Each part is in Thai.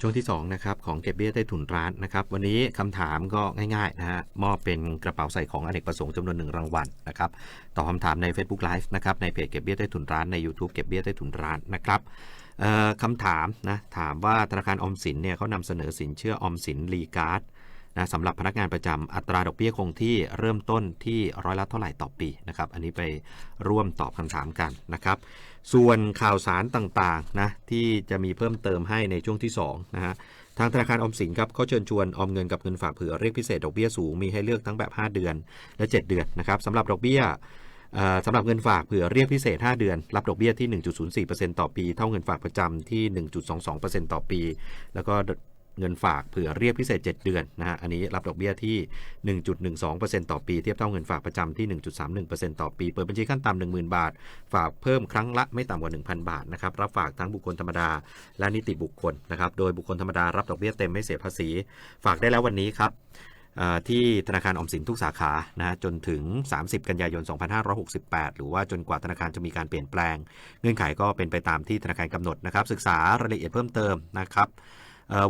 ช่วงที่2นะครับของเก็บเบี้ยใต้ถุนร้านนะครับวันนี้คำถามก็ง่ายๆนะฮะมอบเป็นกระเป๋าใส่ของอเนกประสงค์จำนวนหนึ่งรางวัลนะครับตอบคำถามใน Facebook Live นะครับในเพจเก็บเบี้ยใต้ถุนร้านใน YouTube เก็บเบี้ยใต้ถุนร้านนะครับคำถามนะถามว่าธนาคารออมสินเนี่ยเขานำเสนอสินเชื่อออมสินรีการ์ดนะสำหรับพนักงานประจำอัตราดอกเบี้ยคงที่เริ่มต้นที่ร้อยละเท่าไหร่ต่อปีนะครับอันนี้ไปร่วมตอบคำถามกันนะครับ ส่วนข่าวสารต่างๆนะที่จะมีเพิ่มเติมให้ในช่วงที่2นะฮะทางธนาคารอมสินครับเขาเชิญชวนออมเงินกับเงินฝากเผื่อเรียกพิเศษดอกเบี้ยสูงมีให้เลือกทั้งแบบ 5 เดือน และ 7 เดือนนะครับสำหรับดอกเบี้ยสำหรับเงินฝากเผื่อเรียกพิเศษ 5 เดือน รับดอกเบี้ยที่ 1.04%ต่อปี เท่าเงินฝากประจำที่ 1.22%ต่อปี แล้วก็ เงินฝากเผื่อเรียกพิเศษ 7 เดือนนะฮะอันนี้รับดอกเบี้ยที่ 1.12%ต่อปี เทียบเท่าเงินฝากประจำที่ 1.31%ต่อปี เปิดบัญชีขั้นต่ำ10,000 บาท ฝากเพิ่มครั้งละไม่ต่ำกว่า 1,000 บาทนะครับรับฝากทั้งบุคคลธรรมดา และนิติบุคคลนะครับโดยบุคคลธรรมดารับดอกเบี้ยเต็มไม่เสียภาษี ฝากได้แล้ววันนี้ครับที่ธนาคารออมสินทุกสาขานะจนถึง 30 กันยายน 2568 หรือว่าจนกว่าธนาคารจะมีการเปลี่ยนแปลง เงื่อนไขก็เป็นไปตามที่ธนาคารกำหนดนะครับ ศึกษารายละเอียดเพิ่มเติมนะครับ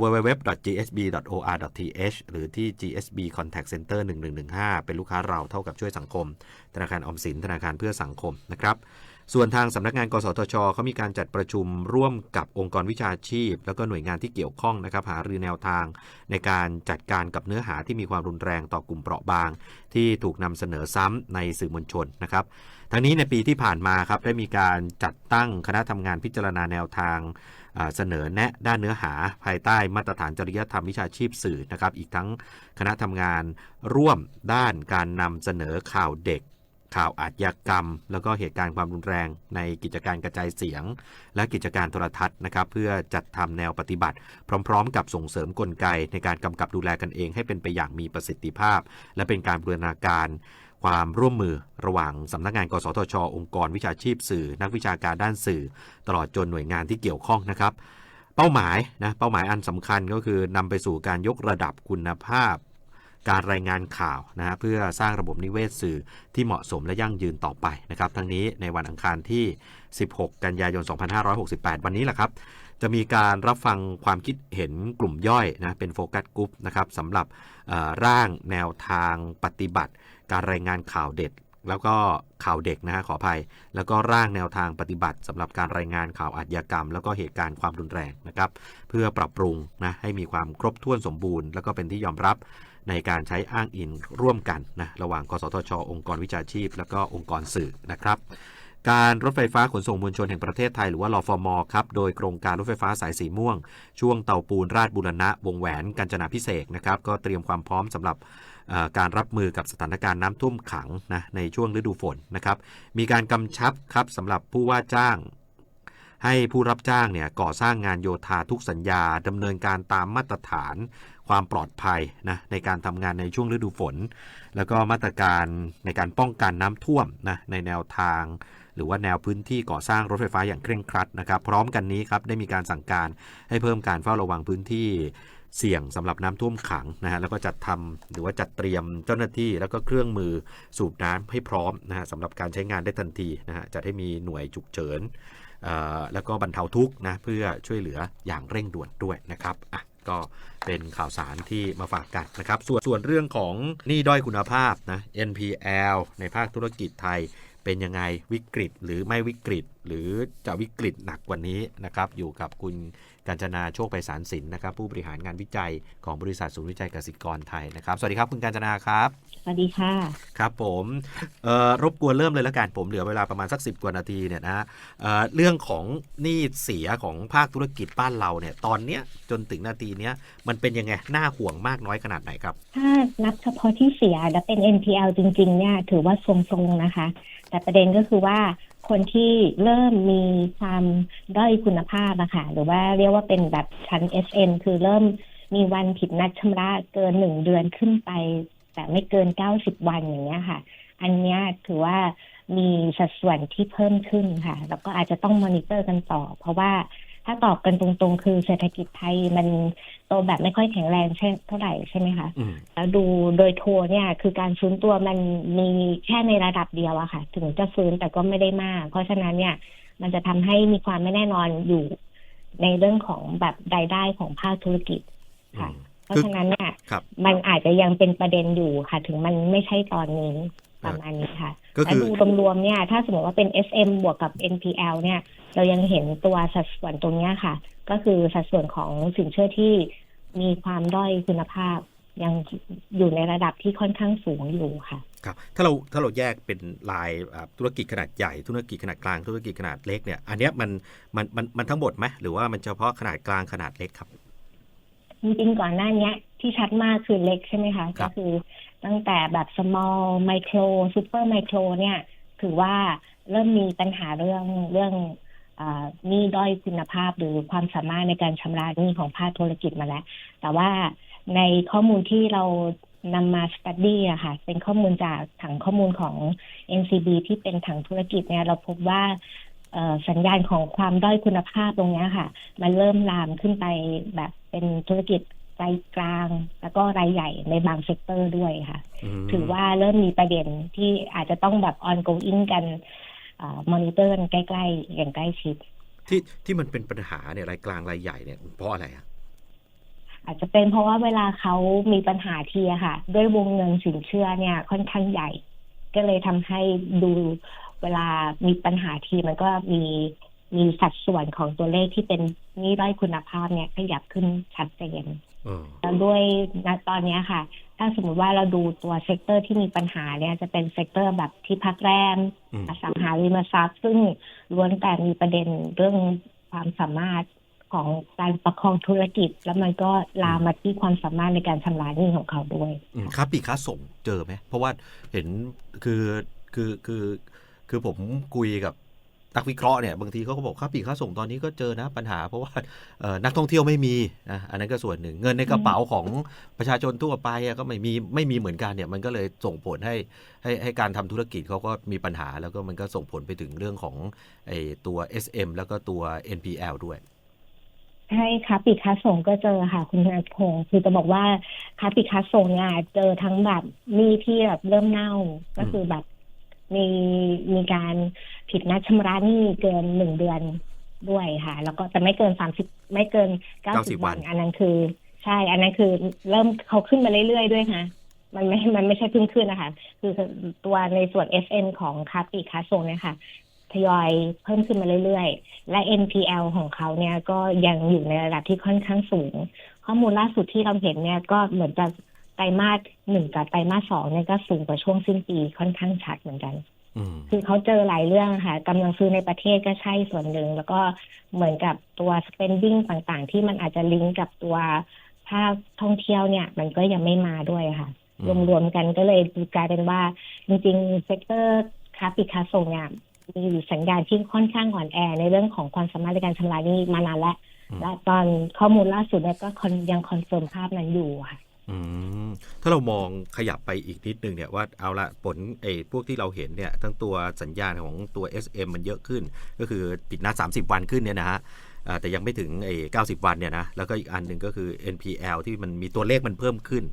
www.gsb.or.th หรือที่ GSB Contact Center 1115 เป็นลูกค้าเราเท่ากับช่วยสังคม ธนาคารออมสินธนาคารเพื่อสังคมนะครับส่วนทางสำนักงาน กสทชเขามีการจัดประชุมร่วมกับองค์กรวิชาชีพ แล้วก็หน่วยงานที่เกี่ยวข้องนะครับหารือแนวทาง ในการจัดการกับเนื้อหาที่มีความรุนแรงต่อกลุ่มเปราะบาง ที่ถูกนำเสนอซ้ำในสื่อมวลชนนะครับทั้งนี้ในปีที่ผ่านมาครับได้มีการจัดตั้งคณะทำงานพิจารณาแนวทาง เสนอแนะด้านเนื้อหาภายใต้มาตรฐานจริยธรรมวิชาชีพสื่อนะครับ อีกทั้งคณะทำงานร่วมด้านการนำเสนอข่าวเด็ก ข่าวอาชญากรรม แล้วก็เหตุการณ์ความรุนแรงในกิจการกระจายเสียง และกิจการโทรทัศน์นะครับ เพื่อจัดทำแนวปฏิบัติ พร้อม ๆ กับส่งเสริมกลไกในการกำกับดูแลกันเองให้เป็นไปอย่างมีประสิทธิภาพ และเป็นการบูรณาการ ความร่วมมือระหว่างสำนักงาน กสทช องค์กรวิชาชีพสื่อ นักวิชาการด้านสื่อ ตลอดจนหน่วยงานที่เกี่ยวข้องนะครับ เป้าหมายนะเป้าหมายอันสำคัญก็คือนำไปสู่การยกระดับคุณภาพ การรายงานข่าวนะฮะเพื่อสร้างระบบนิเวศสื่อที่เหมาะสมและยั่งยืนต่อไปนะครับทั้งนี้ในวันอังคารที่ 16 กันยายน 2568 วันนี้แหละครับจะมีการรับฟังความคิดเห็นกลุ่มย่อยนะเป็นโฟกัสกลุ่มนะครับสำหรับร่างแนวทางปฏิบัติ การรายงานข่าวเด็ด แล้วก็ข่าวเด็กนะฮะขออภัย แล้วก็ร่างแนวทางปฏิบัติสำหรับการรายงานข่าวอาชญากรรม แล้วก็เหตุการณ์ความรุนแรงนะครับเพื่อปรับปรุงนะให้มีความครบถ้วนสมบูรณ์ แล้วก็เป็นที่ยอมรับในการใช้อ้างอิงร่วมกันนะระหว่างกสทช องค์กรวิชาชีพ แล้วก็องค์กรสื่อนะครับการรถไฟฟ้าขนส่งมวลชนแห่งประเทศไทยหรือว่ารอฟมอครับ โดยโครงการรถไฟฟ้าสายสีม่วง ช่วงเตาปูนราชบุรณะ วงแหวนกาญจนาพิเศษนะครับ ก็เตรียมความพร้อมสำหรับ การรับมือกับสถานการณ์น้ำท่วมขังนะในช่วงฤดูฝนนะครับ มีการกำชับครับสำหรับผู้ว่าจ้าง ให้ผู้รับจ้างเนี่ยก่อสร้างงานโยธาทุกสัญญาดำเนินการตามมาตรฐานความปลอดภัยนะในการทำงานในช่วงฤดูฝน แล้วก็มาตรการในการป้องกันน้ำท่วมนะในแนวทาง หรือว่าแนวพื้นที่ก่อสร้างรถไฟฟ้าอย่างเคร่งครัดนะครับ พร้อมกันนี้ครับได้มีการสั่งการให้เพิ่มการเฝ้าระวังพื้นที่เสี่ยงสำหรับน้ำท่วมขังนะฮะแล้วก็จัดทำหรือว่าจัดเตรียมเจ้าหน้าที่แล้วก็เครื่องมือสูบน้ำให้พร้อมนะฮะสำหรับการใช้งานได้ทันทีนะฮะจัดให้มีหน่วยฉุกเฉินเอ่อแล้วก็บรรเทาทุกข์นะเพื่อช่วยเหลืออย่างเร่งด่วนด้วยนะครับอะก็เป็นข่าวสารที่มาฝากกันนะครับ ส่วนส่วนเรื่องของหนี้ด้อยคุณภาพนะ NPL ในภาคธุรกิจไทย เป็นยังไงวิกฤตหรือไม่วิกฤต หรือจะวิกฤตหนักกว่านี้นะครับอยู่กับคุณกัญจนาโชคไพศาลสินนะครับผู้บริหารงานวิจัยของบริษัทศูนย์วิจัยกสิกรไทยนะครับสวัสดีครับคุณกัญจนาครับสวัสดีค่ะครับผมเอ่อรบกวนเริ่มเลยแล้วกันผมเหลือเวลาประมาณสัก10กว่านาทีเนี่ยนะเอ่อเรื่องของหนี้เสียของภาคธุรกิจบ้านเราเนี่ยตอนเนี้ยจนถึงนาทีเนี้ยมันเป็นยังไงน่าห่วงมากน้อยขนาดไหนครับ ถ้านับเฉพาะที่เสียและเป็น NPL จริงๆเนี่ยถือว่าทรงๆนะคะ แต่ประเด็นก็คือว่าคนที่เริ่มมีความด้อยคุณภาพอะค่ะหรือว่าเรียกว่าเป็นแบบชั้น SN คือเริ่มมีวันผิดนัดชำระเกินหนึ่งเดือนขึ้นไป แต่ไม่เกินเก้าสิบวันอย่างเงี้ยค่ะ อันเนี้ยถือว่ามีสัดส่วนที่เพิ่มขึ้นค่ะ แล้วก็อาจจะต้องมอนิเตอร์กันต่อ เพราะว่า ถ้าตอบกันตรงๆ คือเศรษฐกิจไทยมันโตแบบไม่ค่อยแข็งแรงใช่เท่าไหร่ใช่ไหมคะอืมแล้วดูโดยทัวร์เนี่ยคือการฟื้นตัวมันมีแค่ในระดับเดียวอะค่ะ ถึงจะฟื้นแต่ก็ไม่ได้มาก เพราะฉะนั้นเนี่ย มันจะทำให้มีความไม่แน่นอนอยู่ในเรื่องของแบบรายได้ของภาคธุรกิจค่ะอืมเพราะฉะนั้นเนี่ยครับมันอาจจะยังเป็นประเด็นอยู่ค่ะ ถึงมันไม่ใช่ตอนนี้ ประมาณนี้ค่ะก็และคือดูรวมๆเนี่ย ถ้าสมมติว่าเป็น SM บวกกับ NPL เนี่ย เรายังเห็นตัวสัดส่วนตรงเนี้ยค่ะ ก็คือสัดส่วนของสินเชื่อที่มีความด้อยคุณภาพยังอยู่ในระดับที่ค่อนข้างสูงอยู่ค่ะครับถ้าเราถ้าเราแยกเป็นลายอ่าธุรกิจขนาดใหญ่ธุรกิจขนาดกลางธุรกิจขนาดเล็กเนี่ย อันเนี้ยมันมันมันมันทั้งหมดไหมหรือว่ามันเฉพาะขนาดกลางขนาดเล็กครับจริงๆก่อนหน้าเนี้ยที่ชัดมากคือเล็กใช่ไหมคะครัก็บคือ ตั้งแต่แบบ small micro super micro เนี่ย ถือว่าเริ่มมีปัญหาเรื่องเรื่องหนี้ด้อยคุณภาพหรือความสามารถในการชำระหนี้ของภาคธุรกิจมาแล้ว แต่ว่าในข้อมูลที่เรานำมาสตัดดี้อะค่ะ เป็นข้อมูลจากถังข้อมูลของ NCB ที่เป็นถังธุรกิจเนี่ย เราพบว่าสัญญาณของความด้อยคุณภาพตรงนี้ค่ะ มันเริ่มลามขึ้นไปแบบเป็นธุรกิจ รายกลาง แล้วก็รายใหญ่ในบางเซกเตอร์ด้วยค่ะมถือว่าเริ่มมีประเด็นที่อาจจะต้องแบบ ongoing กันมอนิเตอร์กันใกล้ ๆ อย่างใกล้ชิด ที่ที่มันเป็นปัญหาเนี่ยรายกลางรายใหญ่เนี่ยเพราะอะไรอะอาจจะเป็นเพราะว่าเวลาเขามีปัญหาทีอะค่ะ ด้วยวงเงินสินเชื่อเนี่ย ค่อนข้างใหญ่ ก็เลยทำให้ดูเวลามีปัญหาทีมันก็มีมีสัดส่วนของตัวเลขที่เป็นหนี้ด้อยคุณภาพเนี่ยขยับขึ้นชัดเจนเออ แล้วด้วยณตอนเนี้ยค่ะ ถ้าสมมติว่าเราดูตัวเซกเตอร์ที่มีปัญหาเนี่ยจะเป็นเซกเตอร์แบบที่พักแรมอืมอสังหาริมทรัพย์ซึ่งล้วนแต่มีประเด็นเรื่องความสามารถของการประคองธุรกิจ แล้วมันก็ลามมาที่ความสามารถในการชำระหนี้ของเขาด้วยอืมค้าปลีกค้าส่งเจอไหมเพราะว่าเห็นคือคือคือคือผมคุยกับ นักวิเคราะห์เนี่ยบางทีเขาก็บอกค้าปีค้าส่งตอนนี้ก็เจอนะปัญหา เพราะว่านักท่องเที่ยวไม่มีนะอันนั้นก็ส่วนหนึ่ง เงินในกระเป๋าของประชาชนทั่วไปก็ไม่มีไม่มีเหมือนกันเนี่ยมันก็เลยส่งผลให้ให้ให้การทำธุรกิจเขาก็มีปัญหา แล้วก็มันก็ส่งผลไปถึงเรื่องของไอ้ตัว SM แล้วก็ตัว NPL ด้วยใช่ค่ะปีกค้าส่งก็เจอค่ะ คุณธนพงศ์คือจะบอกว่าค้าปลีค้าส่งเนี่ยเจอทั้งแบบหนี้ที่แบบเริ่มเน่าก็คือแบบ มีมีการผิดนัดชำระหนี้เกินหนึ่งเดือนด้วยค่ะ แล้วก็แต่ไม่เกินสามสิบไม่เกินเก้าสิบ90วัวันนอันนั้นคือ ใช่ อันนั้นคือเริ่มเขาขึ้นมาเรื่อยๆด้วยค่ะ มันไม่ มันไม่ใช่เพิ่งขึ้นนะคะ คือตัวในส่วน FN ของค้าปลีกค้าส่งเนี่ยค่ะทยอยเพิ่มขึ้นมาเรื่อยๆ และ NPL ของเขาเนี่ยก็ยังอยู่ในระดับที่ค่อนข้างสูง ข้อมูลล่าสุดที่เราเห็นเนี่ยก็เหมือนจะ ไตรมาสหนึ่งกับไตรมาสสองเนี่ยก็สูงกว่าช่วงสิ้นปีค่อนข้างชัดเหมือนกันอืมคือเขาเจอหลายเรื่องค่ะกำลังซื้อในประเทศก็ใช่ส่วนหนึ่ง แล้วก็เหมือนกับตัว spending ต่างๆ ที่มันอาจจะลิงก์กับตัวภาคท่องเที่ยวเนี่ย มันก็ยังไม่มาด้วยค่ะอืมรวมๆกันก็เลยกลายเป็นว่า จริงๆเซกเตอร์ค้าปลีกค้าส่งเนี่ยมีสัญญาณที่ค่อนข้างอ่อนแอ ในเรื่องของความสามารถในการชำระหนี้มานานแล้วอืมและตอนข้อมูลล่าสุดเนี่ยก็คอนยังคอนเฟิร์มภาพนั้นอยู่ค่ะอืม ถ้าเรามองขยับไปอีกนิดนึงเนี่ยว่าเอาละผลไอ้พวกที่เราเห็นเนี่ยทั้งตัวสัญญาณของตัว SM มันเยอะขึ้น ก็คือปิดนัด 30 วันขึ้นเนี่ยนะฮะแต่ยังไม่ถึงไอ้90 วันเนี่ยนะแล้วก็อีกอันหนึ่งก็คือ NPL ที่มันมีตัวเลขมันเพิ่มขึ้น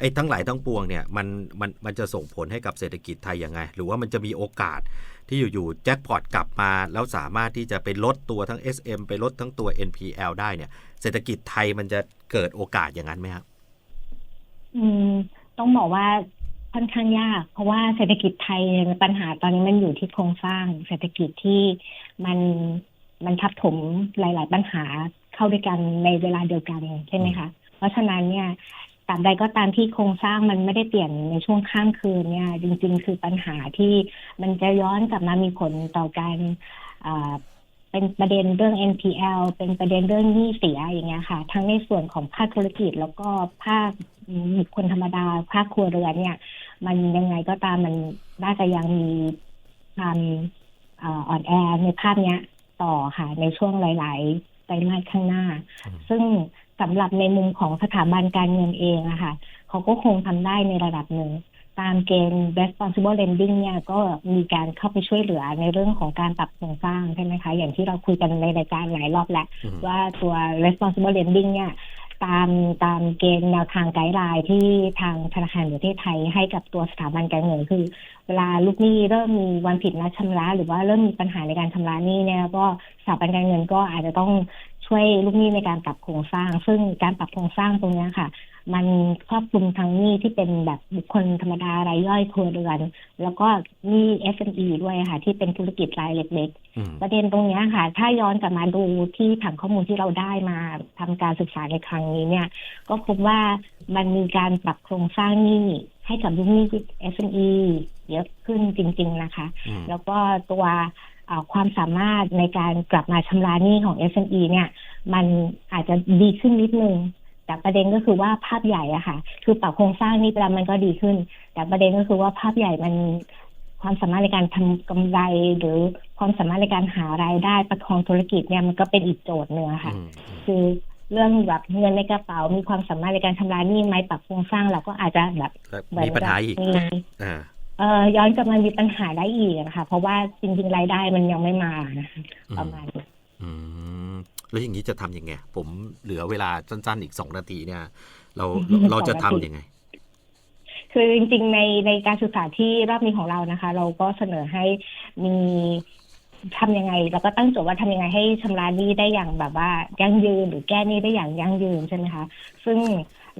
ไอ้ทั้งหลายทั้งปวงเนี่ยมันมันมันจะส่งผลให้กับเศรษฐกิจไทยยังไง หรือว่ามันจะมีโอกาสที่อยู่ๆแจ็คพอตกลับมาแล้วสามารถที่จะไปลดตัวทั้ง SM ไปลดทั้งตัว NPL ได้เนี่ยเศรษฐกิจไทยมันจะเกิดโอกาสอย่างนั้นไหมครับ อืม ต้องบอกว่าค่อนข้างยาก เพราะว่าเศรษฐกิจไทยเนี่ยปัญหาตอนนี้มันอยู่ที่โครงสร้างเศรษฐกิจที่มันมันทับถมหลาย ๆ ปัญหาเข้าด้วยกันในเวลาเดียวกันใช่ไหมคะ เพราะฉะนั้นเนี่ยตราบใดก็ตามที่โครงสร้างมันไม่ได้เปลี่ยนในช่วงข้ามคืนเนี่ย จริง ๆ คือปัญหาที่มันจะย้อนกลับมามีผลต่อการอ่า เป็นประเด็นเรื่อง NPL เป็นประเด็นเรื่องหนี้เสียอย่างเงี้ยค่ะ ทั้งในส่วนของภาคธุรกิจแล้วก็ภาคบุคคลธรรมดา ภาคครัวเรือนเนี่ย มันยังไงก็ตามมันน่าจะยังมีความอ่าอ่อนแอในภาพเนี้ยต่อค่ะ ในช่วงหลาย ๆไตรมาสข้างหน้าอืมซึ่งสำหรับในมุมของสถาบันการเงินเองอะค่ะ เขาก็คงทำได้ในระดับหนึ่ง ตามเกณฑ์ responsible lending เนี่ยก็มีการเข้าไปช่วยเหลือในเรื่องของการปรับโครงสร้างใช่ไหมคะ อย่างที่เราคุยกันในรายการหลายรอบแล้วอืมว่าตัว responsible lending เนี่ยตามตามเกณฑ์แนวทางไกด์ไลน์ที่ทางธนาคารแห่งประเทศไทยให้กับตัวสถาบันการเงินคือ เวลาลูกหนี้เริ่มมีวันผิดนัดชำระ หรือว่าเริ่มมีปัญหาในการชำระหนี้เนี่ยก็สถาบันการเงินก็อาจจะต้องช่วยลูกหนี้ในการปรับโครงสร้าง ซึ่งการปรับโครงสร้างตรงเนี้ยค่ะ มันครอบคลุมทั้งหนี้ที่เป็นแบบบุคคลธรรมดารายย่อยครัวเรือน แล้วก็หนี้ SME ด้วยค่ะ ที่เป็นธุรกิจรายเล็กอืมๆประเด็นตรงเนี้ยค่ะ ถ้าย้อนกลับมาดูที่ผังข้อมูลที่เราได้มาทำการศึกษาในครั้งนี้เนี่ย ก็พบว่ามันมีการปรับโครงสร้างหนี้ให้กับลูกหนี้ SME เยอะขึ้นจริง ๆนะคะอืมแล้วก็ตัวเอ่อความสามารถในการกลับมาชำระหนี้ของ SME เนี่ย มันอาจจะดีขึ้นนิดนึง แต่ประเด็นก็คือว่าภาพใหญ่อะค่ะ คือปรับโครงสร้างนี้ไปแล้วมันก็ดีขึ้น แต่ประเด็นก็คือว่าภาพใหญ่มันความสามารถในการทำกำไร หรือความสามารถในการหารายได้ประคองธุรกิจเนี่ยมันก็เป็นอีกโจทย์หนึ่งอะค่ะอืมคือเรื่องแบบเงินในกระเป๋า มีความสามารถในการชำระหนี้ไหมปรับโครงสร้างเราก็อาจจะแบบแล้วเหมือนมีปัญหาอีกมีอ่าเอ่อย้อนกลับมามีปัญหาได้อีกนะคะเพราะว่าจริงๆรายได้มันยังไม่มานะคะอืมประมาณนี้อืม แล้วอย่างนี้จะทำยังไง ผมเหลือเวลาสั้น ๆ อีกสองนาทีเนี่ย เราอืมเราจะสองทำนาทียังไง คือจริง ๆ ในในการศึกษาที่รอบนี้ของเรานะคะ เราก็เสนอให้มีทำยังไง แล้วก็ตั้งโจทย์ว่าทำยังไงให้ชำระหนี้ได้อย่างแบบว่ายั่งยืนหรือแก้หนี้ได้อย่างยั่งยืนใช่ไหมคะซึ่ง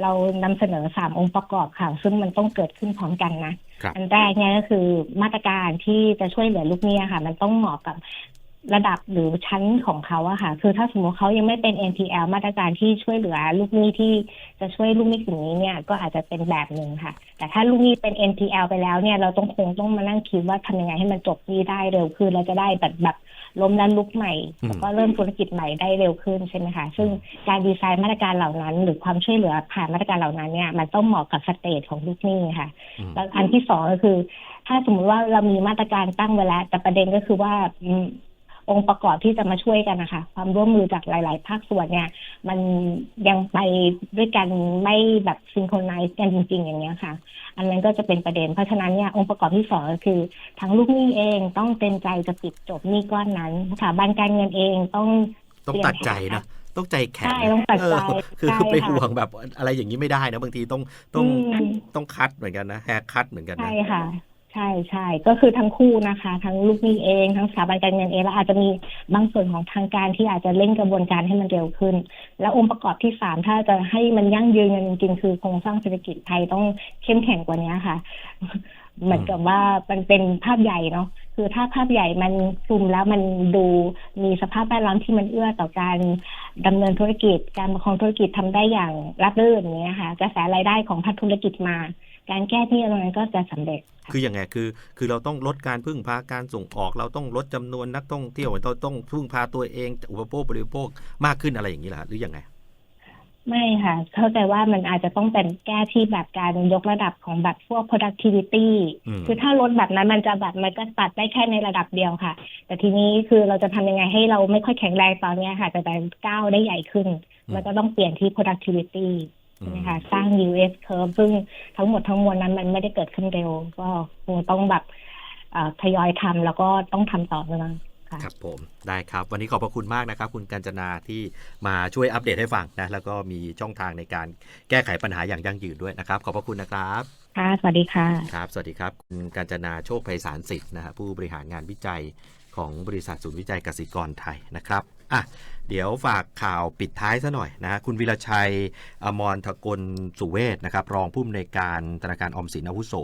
เรานำเสนอสามองค์ประกอบค่ะ ซึ่งมันต้องเกิดขึ้นพร้อมกันนะครับอันแรกเนี่ยก็คือมาตรการที่จะช่วยเหลือลูกหนี้ค่ะ มันต้องเหมาะกับ ระดับหรือชั้นของเขาอะค่ะ คือถ้าสมมติเขายังไม่เป็น NPL มาตรการที่ช่วยเหลือลูกหนี้ที่จะช่วยลูกหนี้กลุ่มนี้เนี่ยก็อาจจะเป็นแบบหนึ่งค่ะ แต่ถ้าลูกหนี้เป็น NPL ไปแล้วเนี่ยเราต้องคงต้องมานั่งคิดว่าทำยังไงให้มันจบหนี้ได้เร็วขึ้นเราจะได้แบบแบบล้มแล้วลุกใหม่อืมแล้วก็เริ่มธุรกิจใหม่ได้เร็วขึ้นใช่ไหมคะซึ่งการดีไซน์มาตรการเหล่านั้น หรือความช่วยเหลือผ่านมาตรการเหล่านั้นเนี่ยมันต้องเหมาะกับสเตจของลูกหนี้ค่ะอืมแล้วอันที่สองก็คือ ถ้าสมมติว่าเรามีมาตรการตั้งไว้แล้วแต่ประเด็นก็คือว่า อืมองค์ประกอบที่จะมาช่วยกันนะคะความร่วมมือจากหลาย ๆ ภาคส่วนเนี่ย มันยังไปด้วยกันไม่แบบซิงโครไนซ์กันจริง ๆ อย่างเงี้ยค่ะ อันนั้นก็จะเป็นประเด็น เพราะฉะนั้นเนี่ยองค์ประกอบที่สองก็คือทั้งลูกหนี้เองต้องเต็มใจจะปิดจบหนี้ก้อนนั้นสถาบันการเงินเองต้องต้องตัดใจนะต้องใจแข็งใช่ต้องตัดใจเออคือใช่ไปค่ะห่วงแบบอะไรอย่างนี้ไม่ได้นะบางทีต้องต้องอืมต้องคัดเหมือนกันนะแฮกคัดเหมือนกันนะใช่ค่ะ ใช่ใช่ก็คือทั้งคู่นะคะ ทั้งลูกหนี้เอง ทั้งสถาบันการเงินเองแล้วอาจจะมีบางส่วนของทางการที่อาจจะเร่งกระบวนการให้มันเร็วขึ้น แล้วองค์ประกอบที่สามถ้าจะให้มันยั่งยืนกันจริงๆคือโครงสร้างเศรษฐกิจไทยต้องเข้มแข็งกว่านี้ค่ะ เหมือนกับว่ามันเป็นภาพใหญ่เนาะคือถ้าภาพใหญ่มันคลุมแล้วมันดูมีสภาพแวดล้อมที่มันเอื้อต่อการดำเนินธุรกิจ การประคองธุรกิจทำได้อย่างราบรื่นอย่างเงี้ยค่ะกระแสรายได้ของภาคธุรกิจมา การแก้ที่ตรงนั้นก็จะสำเร็จค่ะคือยังไงคือ คือเราต้องลดการพึ่งพาการส่งออก เราต้องลดจำนวนนักท่องเที่ยวเราต้องพึ่งพาตัวเองอุปโภคบริโภคมากขึ้นอะไรอย่างนี้ล่ะหรือยังไงไม่ค่ะ เข้าใจว่ามันอาจจะต้องเป็นแก้ที่แบบการยกระดับของแบบพวก productivity อืมคือถ้าลดแบบนั้นมันจะแบบมันก็ตัดได้แค่ในระดับเดียวค่ะ แต่ทีนี้คือเราจะทำยังไงให้เราไม่ค่อยแข็งแรงตอนเนี้ยค่ะ แต่แต่ก้าวได้ใหญ่ขึ้น มันก็ต้องเปลี่ยนที่ productivity ใช่ไหมคะสร้าง US curve ซึ่งทั้งหมดทั้งมวลนั้นมันไม่ได้เกิดขึ้นเร็ว ก็คงต้องแบบเอ่อทยอยทำแล้วก็ต้องทำต่อเนื่องค่ะครับผมได้ครับ วันนี้ขอบพระคุณมากนะครับ คุณกัญจนาที่มาช่วยอัปเดตให้ฟังนะ แล้วก็มีช่องทางในการแก้ไขปัญหาอย่างยั่งยืนด้วยนะครับ ขอบพระคุณนะครับค่ะสวัสดีค่ะครับ สวัสดีครับคุณกัญจนาโชคไพศาลสิทธิ์นะฮะผู้บริหารงานวิจัยของบริษัทศูนย์วิจัยกสิกรไทยนะครับอะ เดี๋ยวฝากข่าวปิดท้ายซะหน่อยนะคุณวิรชัย อมรทกลสุเวศนะครับรองผู้อำนวยการธนาคารอมสินอาวุโส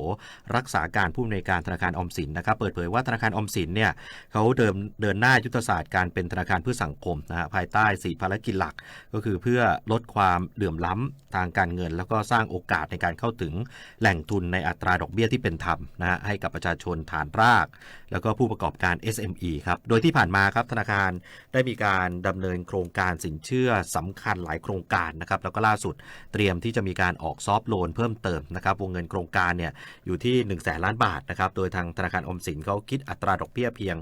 รักษาการผู้อำนวยการธนาคารอมสินนะครับเปิดเผยว่าธนาคารอมสินเนี่ยเขาเดินเดินหน้ายุทธศาสตร์การเป็นธนาคารเพื่อสังคมนะฮะภายใต้สีภารกิจหลัก ก็คือเพื่อลดความเหลื่อมล้ำทางการเงิน แล้วก็สร้างโอกาสในการเข้าถึงแหล่งทุนในอัตราดอกเบี้ยที่เป็นธรรมนะฮะให้กับประชาชนฐานราก แล้วก็ผู้ประกอบการ SME ครับโดยที่ผ่านมาครับธนาคารได้มีการดำเนินนโครงการสินเชื่อสำคัญหลายโครงการนะครับแล้วก็ล่าสุดเตรียมที่จะมีการออกซอฟโลนเพิ่มเติมนะครับวงเงินโครงการเนี่ยอยู่ที่1นึ่งแสนล้านบาทนะครับโดยทางธนาคารอมสินเขาคิดอัตราดอกเบี้ยเพียง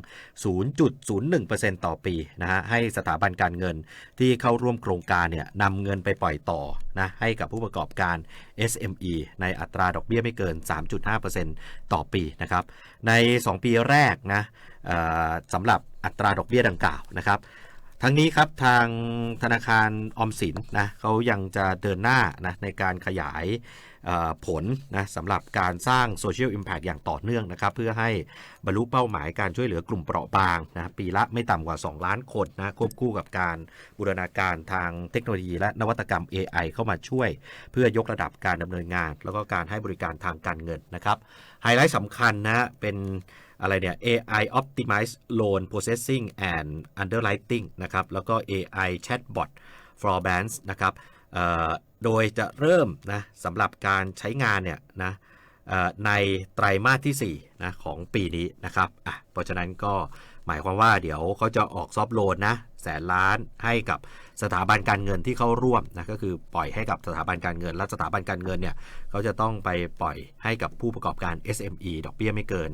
0.01%ต่อปีนะฮะให้สถาบันการเงินที่เข้าร่วมโครงการเนี่ยนำเงินไปปล่อยต่อนะให้กับผู้ประกอบการ SME ในอัตราดอกเบี้ยไม่เกิน 3.5%ต่อปีนะครับใน 2 ปีแรกนะสำหรับอัตราดอกเบี้ยดังกล่าวนะครับ ทั้งนี้ครับทางธนาคารออมสินนะเขายังจะเดินหน้านะในการขยาย ผลนะสำหรับการสร้าง Social Impact อย่างต่อเนื่องนะครับ เพื่อให้บรรลุเป้าหมายการช่วยเหลือกลุ่มเปราะบางนะปีละไม่ต่ำกว่า 2 ล้านคนนะควบคู่กับการบูรณาการทางเทคโนโลยี และนวัตกรรม AI เข้ามาช่วย เพื่อยกระดับการดำเนินงาน แล้วก็การให้บริการทางการเงินนะครับไฮไลท์สำคัญนะเป็นอะไรเนี่ย AI Optimized Loan Processing and Underwriting นะครับ แล้วก็ AI Chatbot for Banks นะครับ โดยจะเริ่มนะสำหรับการใช้งานเนี่ยนะในไตรมาสที่4นะของปีนี้นะครับอะเพราะฉะนั้นก็หมายความว่าเดี๋ยวเขาจะออกซอฟโลนนะแสนล้านให้กับสถาบันการเงินที่เข้าร่วมนะก็คือปล่อยให้กับสถาบันการเงิน และสถาบันการเงินเนี่ยเขาจะต้องไปปล่อยให้กับผู้ประกอบการ SME ดอกเบี้ยไม่เกิน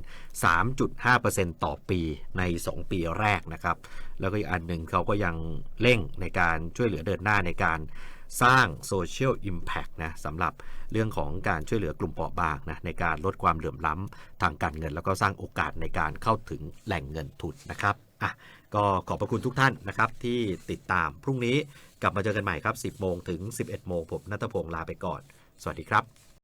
3.5%ต่อปีใน 2 ปีแรกนะครับ แล้วก็อีกอันหนึ่งเขาก็ยังเร่งในการช่วยเหลือเดินหน้าในการ สร้างโซเชียลอิมแพกนะสำหรับเรื่องของการช่วยเหลือกลุ่มเปราะบางนะในการลดความเหลื่อมล้ำทางการเงิน แล้วก็สร้างโอกาสในการเข้าถึงแหล่งเงินทุนนะครับอะก็ขอบพระคุณทุกท่านนะครับ ที่ติดตามพรุ่งนี้กลับมาเจอกันใหม่ครับ 10 โมงถึง 11 โมงผมนัทพงศ์ลาไปก่อน สวัสดีครับ